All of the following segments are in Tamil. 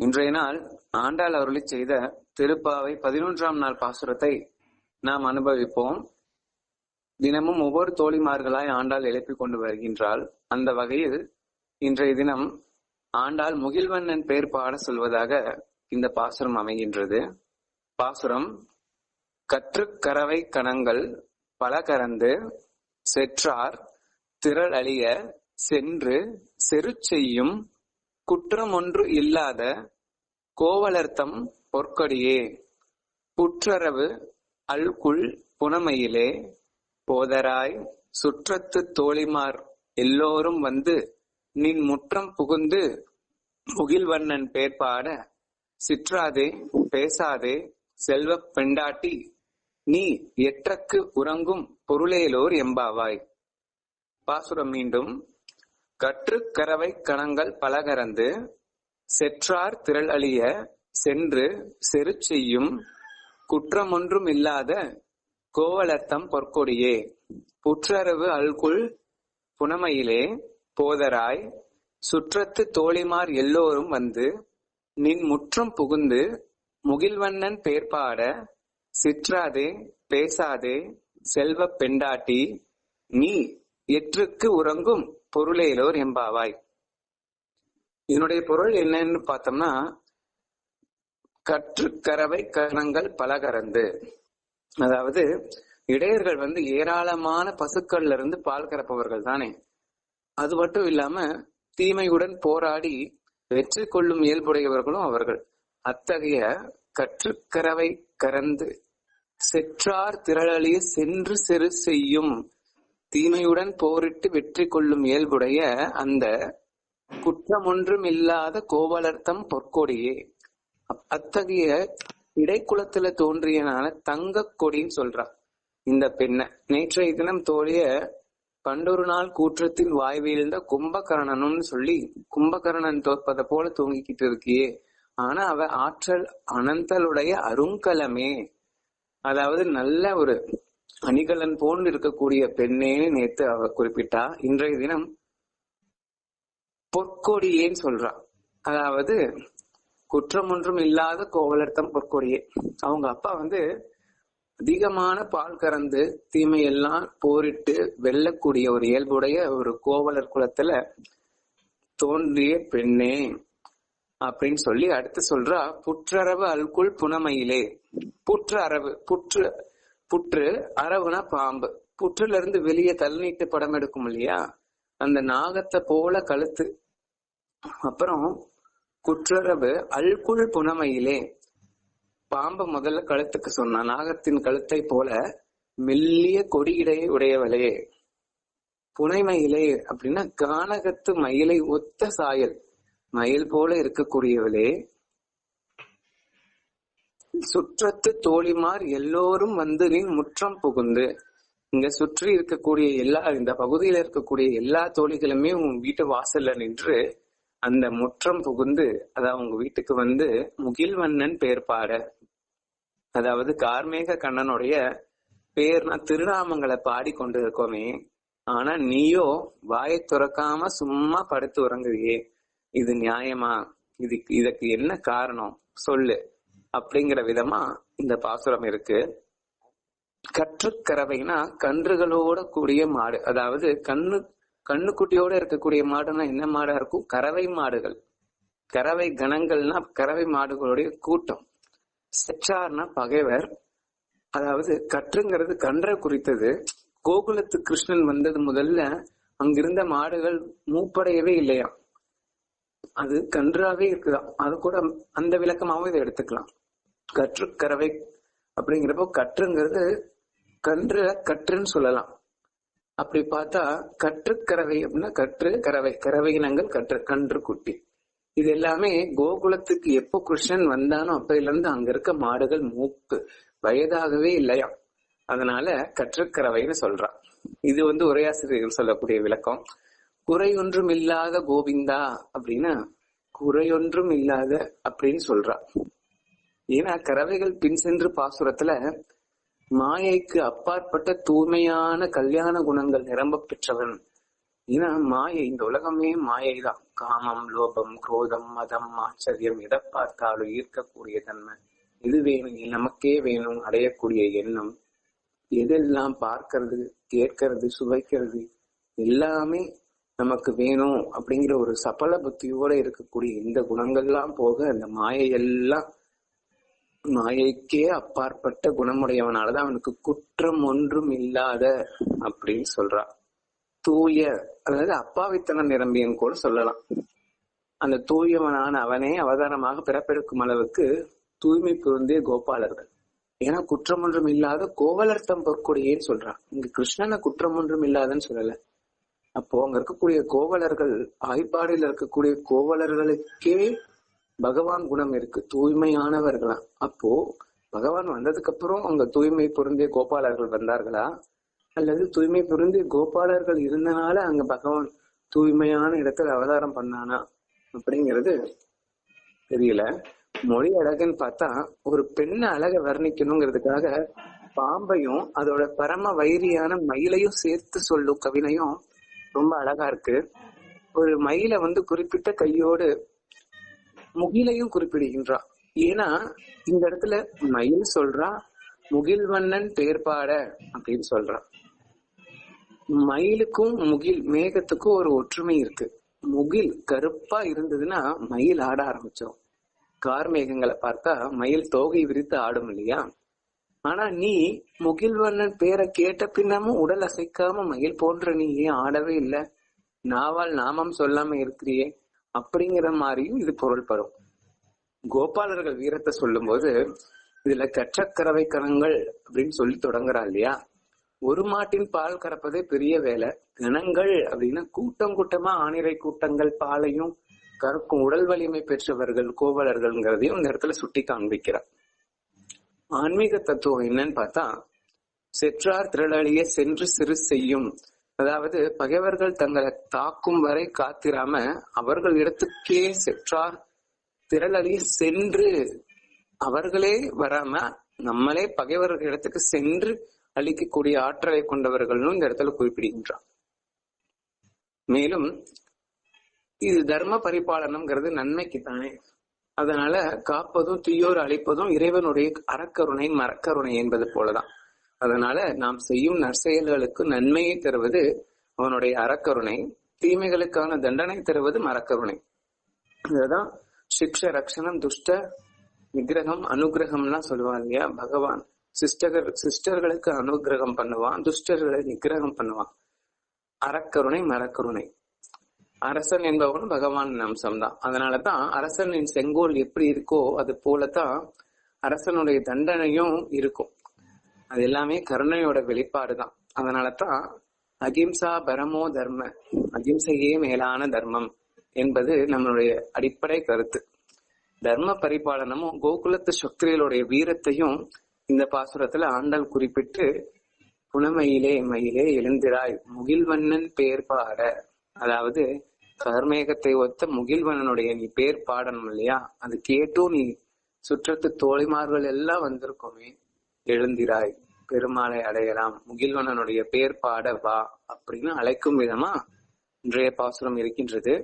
இன்றைய நாள் ஆண்டாள் அருளி செய்த திருப்பாவை பதினொன்றாம் நாள் பாசுரத்தை நாம் அனுபவிப்போம். தினமும் ஒவ்வொரு தோழிமார்களாய் ஆண்டாள் எழுப்பிக் கொண்டு வருகின்றாள். அந்த வகையில் இன்றைய தினம் ஆண்டாள் முகில்வண்ணன் பெயர் பாட சொல்வதாக இந்த பாசுரம் அமைகின்றது. பாசுரம் கற்றுக்கரவை கணங்கள் பல கறந்து செற்றார் திரள் அழிய சென்று செரு செய்யும் குற்றம் ஒன்று இல்லாத கோவலர்த்தம் பொற்கொடியே. புற்றரவு அல்குள் புனமையிலே போதராய் சுற்றத்து தோழிமார் எல்லோரும் வந்து நின் முற்றம் புகுந்து முகில்வண்ணன் பேர்பாட சிற்றாதே பேசாதே செல்வப் பெண்டாட்டி நீ எற்றக்கு உறங்கும் பொருளேலோர் எம்பாவாய். பாசுரம் மீண்டும் கற்றுக்கரவை கணங்கள் பலகரந்து செற்றார் திரள் அழிய சென்று செரு செய்யும் குற்றமொன்றும் இல்லாத கோவலத்தம் பொற்கொடியே. புற்றரவு அல்குள் புனமையிலே போதராய் சுற்றத்து தோழிமார் எல்லோரும் வந்து நின் முற்றம் புகுந்து முகில்வண்ணன் பேர்பாட சிற்றாதே பேசாதே செல்வப் பெண்டாட்டி நீ எற்றுக்கு உறங்கும் பொருளேலோர் எம்பாவாய் இதனுடைய பொருள் என்னன்னு பார்த்தோம்னா கற்றுக்கரவை கரணங்கள் பலகரந்து. பல அதாவது இடையர்கள் வந்து ஏராளமான பசுக்கள்ல இருந்து பால் கறப்பவர்கள் தானே. அது மட்டும் இல்லாம தீமையுடன் போராடி வெற்றி கொள்ளும் இயல்புடையவர்களும் அவர்கள். அத்தகைய கற்றுக்கரவை கறந்து செற்றார் திரளிய சென்று செரு செய்யும் தீமையுடன் போரிட்டு வெற்றி கொள்ளும் இயல்புடைய அந்த குற்றமொன்றும் இல்லாத கோவலர்த்தம் பொற்கொடியே. அத்தகைய இடைக்குளத்துல தோன்றியனால தங்க கொடின்னு சொல்றா. இந்த பெண்ண. நேற்றைய தினம் தோழிய பண்டொரு நாள் கூற்றத்தில் வாய் வீழ்ந்த கும்பகர்ணனும்னு சொல்லி கும்பகர்ணன் தோற்பதை போல தூங்கிக்கிட்டு இருக்கியே. ஆனா அவ ஆற்றல் அனந்தலுடைய அருங்கலமே. அதாவது நல்ல ஒரு அணிகலன் போன்று இருக்கக்கூடிய பெண்ணே நேத்து அவ குறிப்பிட்டா இன்றைய தினம் பொற்கொடியேன்னு சொல்றா. அதாவது குற்றம் ஒன்றும் இல்லாத கோவலர்த்தம் பொற்கொடியே. அவங்க அப்பா வந்து அதிகமான பால் கறந்து தீமையெல்லாம் போரிட்டு வெல்லக்கூடிய ஒரு இயல்புடைய ஒரு கோவலர் குலத்துல தோன்றிய பெண்ணே அப்படின்னு சொல்லி அடுத்து சொல்றா புற்றரவு அல்குள் புனமையிலே. புற்று அரவு புற்று புற்று அரவுனா பாம்பு. புற்றுல இருந்து வெளியே தள்ளிட்டு படம் எடுக்கும் இல்லையா? அந்த நாகத்தை போல கழுத்து. அப்புறம் குற்றரவு அல்குள் புனமையிலே. பாம்பை முதல்ல கழுத்துக்கு சொன்னான். நாகத்தின் கழுத்தை போல மெல்லிய கொடியிடையை உடையவளே. புனைமயிலே அப்படின்னா கானகத்து மயிலை ஒத்த சாயல். மயில் போல இருக்கக்கூடியவளே. சுற்றத்து தோழிமார் எல்லோரும் வந்து நின் முற்றம் புகுந்து இங்க சுற்றி இருக்கக்கூடிய எல்லா இந்த பகுதியில இருக்கக்கூடிய எல்லா தோழிகளுமே உன் வீட்டு வாசல்ல நின்று அந்த முற்றம் புகுந்து அதாவது உங்க வீட்டுக்கு வந்து முகில்வண்ணன் பேர் பாட. அதாவது கார்மேக கண்ணனுடைய பேர்னா திருநாமங்களை பாடி கொண்டு இருக்கோமே ஆனா நீயோ வாயை துறக்காம சும்மா படுத்து உறங்குறியே இது நியாயமா? இதுக்கு இதற்கு என்ன காரணம்? சொல்லு. அப்படிங்கிற விதமா இந்த பாசுரம் இருக்கு. கற்றுக்கறவைனா கன்றுகளோட கூடிய மாடு. அதாவது கண்ணு கண்ணுக்குட்டியோட இருக்கக்கூடிய மாடுனா என்ன மாடா இருக்கும்? கறவை மாடுகள். கறவை கணங்கள்னா கறவை மாடுகளுடைய கூட்டம். செச்சார்னா பகைவர். அதாவது கற்றுங்கிறது கன்றை குறித்தது. கோகுலத்து கிருஷ்ணன் வந்தது முதல்ல அங்கிருந்த மாடுகள் மூப்படையவே இல்லையா அது கன்றாவே இருக்குதான் அது கூட அந்த விளக்கமாவும் இதை எடுத்துக்கலாம். கற்று கறவை அப்படிங்கிறப்போ கற்றுங்கிறது கன்று கற்றுன்னு சொல்லலாம். அப்படி பார்த்தா கற்றுக்கறவை அப்படின்னா கற்று கறவை கறவை இனங்கள் கற்று கன்று குட்டி. இது எல்லாமே கோகுலத்துக்கு எப்போ கிருஷ்ணன் வந்தானோ அப்பையில இருந்து அங்க இருக்க மாடுகள் மூக்கு வயதாகவே இல்லையா? அதனால கற்றுக்கறவைன்னு சொல்றான். இது வந்து உரையாசிரியர்கள் சொல்லக்கூடிய விளக்கம். குறையொன்றும் இல்லாத கோவிந்தா அப்படின்னா குறையொன்றும் இல்லாத அப்படின்னு சொல்றான். ஏன்னா கறவைகள் பின் சென்று பாசுரத்துல மாயைக்கு அப்பாற்பட்ட தூய்மையான கல்யாண குணங்கள் நிரம்ப பெற்றவன். ஏன்னா மாயை இந்த உலகமே மாயை தான் காமம் லோபம் குரோதம் மதம் ஆச்சரியம் எதை பார்த்தாலும் ஈர்க்கக்கூடிய தன்மை. இது வேணும் நமக்கே வேணும் அடையக்கூடிய எண்ணம். எதெல்லாம் பார்க்கறது கேட்கறது சுவைக்கிறது எல்லாமே நமக்கு வேணும் அப்படிங்கிற ஒரு சபல புத்தியோட இருக்கக்கூடிய இந்த குணங்கள்லாம் போக அந்த மாயையெல்லாம் மாயைக்கே அப்பாற்பட்ட குணமுடையவனாலதான் அவனுக்கு குற்றம் ஒன்றும் இல்லாத அப்படின்னு சொல்றான் தூய அதாவது அப்பாவித்தனம் நிரம்பியன் கூட சொல்லலாம். அந்த தூயவனான அவனே அவதாரமாக பிறப்பெடுக்கும் அளவுக்கு தூய்மை புரிந்திய கோபாலர்கள். ஏன்னா குற்றம் ஒன்றும் இல்லாத கோவலர்த்தம் பொற்கொடியேன்னு சொல்றான் இங்க கிருஷ்ணனை குற்றம் ஒன்றும் இல்லாதன்னு சொல்லல. அப்போ அங்க இருக்கக்கூடிய கோவலர்கள் ஆய்ப்பாடியில் இருக்கக்கூடிய கோவலர்களுக்கே பகவான் குணம் இருக்கு தூய்மையானவர்களாம் அப்போ பகவான் வந்ததுக்கு அப்புறம் அங்க தூய்மை பொருந்திய கோபாலர்கள் வந்தார்களா? அல்லது தூய்மை பொருந்திய கோபாலர்கள் இருந்தனால அங்க பகவான் தூய்மையான இடத்துல அவதாரம் பண்ணானா? அப்படிங்கிறது தெரியல. மொழி அழகுன்னு பார்த்தா ஒரு பெண்ணை அழக வர்ணிக்கணுங்கிறதுக்காக பாம்பையும் அதோட பரம வைரியான மயிலையும் சேர்த்து சொல்லும் கவினையும் ரொம்ப அழகா இருக்கு. ஒரு மயிலை வந்து குறிப்பிட்ட கையோடு முகிலையும் குறிப்பிடுகின்றா. ஏன்னா இந்த இடத்துல மயில் சொல்றா முகில்வண்ணன் பேர்பாட அப்படின்னு சொல்றா. மயிலுக்கும் முகில் மேகத்துக்கும் ஒரு ஒற்றுமை இருக்கு. முகில் கருப்பா இருந்ததுன்னா மயில் ஆட ஆரம்பிச்சோம் கார் மேகங்களை பார்த்தா மயில் தோகை விரித்து ஆடும் இல்லையா? ஆனா நீ முகில்வண்ணன் பேரை கேட்ட பின்னமும் உடல் அசைக்காம மயில் போன்ற நீ ஏன் ஆடவே இல்லை. நாவால் நாமம் சொல்லாம இருக்கிறியே. அப்படிங்கிற மாதிரியும் இது பொருள்படும் கோபாலர்கள் வீரத்தை சொல்லும் போது இதுல கற்றக்கறவை கணங்கள் அப்படின்னு சொல்லி தொடங்குறா இல்லையா? ஒரு மாட்டின் பால் கறப்பதே பெரிய வேலை. கணங்கள் அப்படின்னா கூட்டம் கூட்டமா ஆணிரை கூட்டங்கள் பாலையும் கறக்கும் உடல் வலிமை பெற்றவர்கள் கோவலர்கள்ங்கிறதையும் இந்த இடத்துல சுட்டி காண்பிக்கிறார். ஆன்மீக தத்துவம் என்னன்னு பார்த்தா செற்றார் திரளழிய சென்று சிறு செய்யும். அதாவது பகைவர்கள் தங்களை தாக்கும் வரை காத்திராம அவர்கள் இடத்துக்கே செற்றார் திரளழிய சென்று அவர்களே வராம நம்மளே பகைவர்கள் இடத்துக்கு சென்று அழிக்கக்கூடிய ஆற்றலை கொண்டவர்கள்னு இந்த இடத்துல குறிப்பிடுகின்றான் மேலும் இது தர்ம பரிபாலனம்ங்கிறது நன்மைக்கு தானே அதனால காப்பதும் தீயோர் அழிப்பதும் இறைவனுடைய அறக்கருணை மரக்கருணை என்பது போலதான். அதனால நாம் செய்யும் நற்செயல்களுக்கு நன்மையை தருவது அவனுடைய அறக்கருணை தீமைகளுக்கான தண்டனை தருவது மரக்கருணை இதுதான் சிக்ஷ ரக்ஷணம் துஷ்ட விக்கிரகம் அனுகிரகம்லாம் சொல்லுவான் இல்லையா? பகவான். சிஸ்டர்கள் சிஸ்டர்களுக்கு அனுகிரகம் பண்ணுவான் துஷ்டர்களை நிகிரகம் பண்ணுவான். அறக்கருணை மரக்கருணை அரசன் என்பவன் பகவான் அம்சம்தான். அதனாலதான் அரசனின் செங்கோல் எப்படி இருக்கோ அது போலதான் அரசனுடைய தண்டனையும் இருக்கும். அது எல்லாமே கருணையோட வெளிப்பாடு வெளிப்பாடுதான் அதனாலதான் அகிம்சா பரமோ தர்ம அகிம்சையே மேலான தர்மம் என்பது நம்மளுடைய அடிப்படை கருத்து. தர்ம பரிபாலனமும் கோகுலத்து சக்திகளுடைய வீரத்தையும் இந்த பாசுரத்துல ஆண்டல் குறிப்பிட்டு புனமையிலே மயிலே எழுந்திராய் முகில்வண்ணன் பேர் பாட. அதாவது கர்மேகத்தை ஒத்த முகில்வண்ணனுடைய நீ பேர் பாடணும் இல்லையா? அது கேட்டும் நீ சுற்றத்து தோழிமார்கள் எல்லாம் வந்திருக்கோமே. எழுந்திராய் பெருமாளை அடையலாம். முகில்வண்ணனுடைய பேர் பாட வா அப்படின்னு அழைக்கும் விதமா இன்றைய பாசுரம் இருக்கின்றது.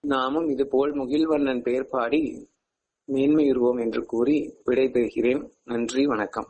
நாமும் இது போல் முகில்வண்ணன் பெயர் பாடி மேன்மையுறுவோம் என்று கூறி விடைபெறுகிறேன். நன்றி வணக்கம்.